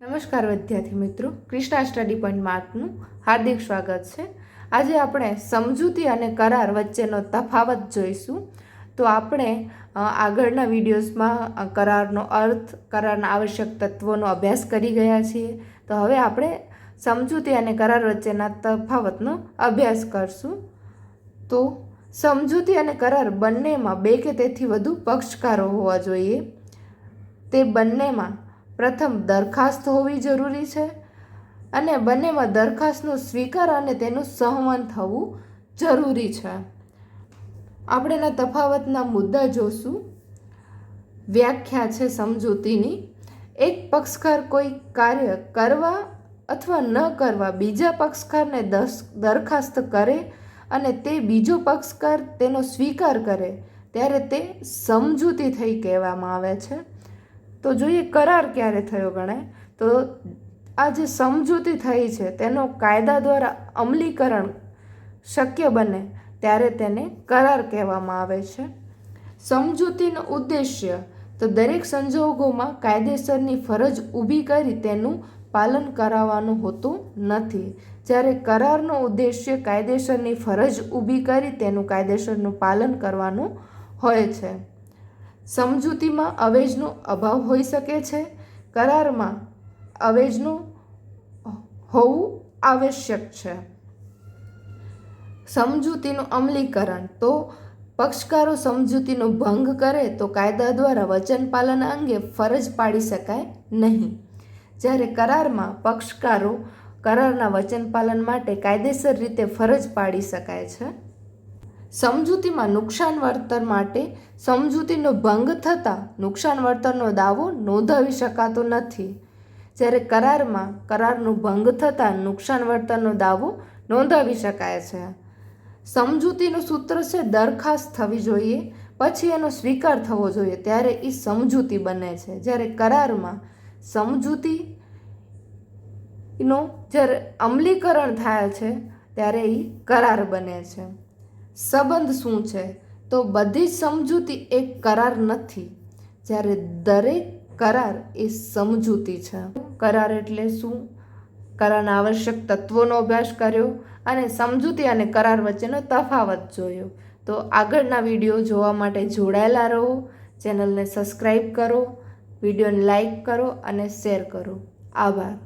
નમસ્કાર વિદ્યાર્થી મિત્રો. ક્રિષ્ણા સ્ટડી પોઈન્ટમાં આપનું હાર્દિક સ્વાગત છે. આજે આપણે સમજૂતી અને કરાર વચ્ચેનો તફાવત જોઈશું. તો આપણે આગળના વિડીયોઝમાં કરારનો અર્થ, કરારના આવશ્યક તત્વોનો અભ્યાસ કરી ગયા છીએ. તો હવે આપણે સમજૂતી અને કરાર વચ્ચેના તફાવતનો અભ્યાસ કરશું. તો સમજૂતી અને કરાર બંનેમાં બે કે તેથી વધુ પક્ષકારો હોવા જોઈએ. તે બંનેમાં પ્રથમ દરખાસ્ત હોવી જરૂરી છે અને બંનેમાં દરખાસ્તનો સ્વીકાર અને તેનું સહમત થવું જરૂરી છે. આપણે એના તફાવતના મુદ્દા જોશું. વ્યાખ્યા છે સમજૂતીની. એક પક્ષકાર કોઈ કાર્ય કરવા અથવા ન કરવા બીજા પક્ષકારને દરખાસ્ત કરે અને તે બીજો પક્ષકાર તેનો સ્વીકાર કરે, ત્યારે તે સમજૂતી થઈ કહેવામાં આવે છે. તો જોઈએ કરાર ક્યારે થયો ગણાય તો આ જે સમજૂતી થઈ છે, તેનો કાયદા દ્વારા અમલીકરણ શક્ય બને ત્યારે તેને કરાર કહેવામાં આવે છે. સમજૂતીનો ઉદ્દેશ્ય, તો દરેક સંજોગોમાં કાયદેસરની ફરજ ઊભી કરી તેનું પાલન કરાવવાનું હોતું નથી. જ્યારે કરારનો ઉદ્દેશ્ય કાયદેસરની ફરજ ઊભી કરી તેનું કાયદેસરનું પાલન કરવાનું હોય છે. સમજૂતીમાં અવેજનો અભાવ હોઈ શકે છે. કરારમાં અવેજનું હોવું આવશ્યક છે. સમજૂતીનું અમલીકરણ તો પક્ષકારો સમજૂતીનો ભંગ કરે તો કાયદા દ્વારા વચન પાલન અંગે ફરજ પાડી શકાય નહીં. જ્યારે કરારમાં પક્ષકારો કરારના વચન પાલન માટે કાયદેસર રીતે ફરજ પાડી શકાય છે. સમજૂતીમાં નુકસાન વળતર માટે સમજૂતીનો ભંગ થતાં નુકસાન વળતરનો દાવો નોંધાવી શકાતો નથી. જ્યારે કરારમાં કરારનો ભંગ થતાં નુકસાન વળતરનો દાવો નોંધાવી શકાય છે. સમજૂતીનું સૂત્ર છે, દરખાસ્ત થવી જોઈએ, પછી એનો સ્વીકાર થવો જોઈએ. ત્યારે એ સમજૂતી બને છે. જ્યારે કરારમાં સમજૂતી નું જ્યારે અમલીકરણ થાય છે, ત્યારે એ કરાર બને છે. સંબંધ શું છે? તો બધી સમજૂતી એક કરાર નથી. જ્યારે દરેક કરાર એ સમજૂતી છે. કરાર એટલે શું? કરારના આવશ્યક તત્વોનો અભ્યાસ કર્યો અને સમજૂતી અને કરાર વચ્ચેનો તફાવત જોયો. તો આગળના વીડિયો જોવા માટે જોડાયેલા રહો, ચેનલને સબસ્ક્રાઈબ કરો, વિડીયોને લાઈક કરો અને શેર કરો. આભાર.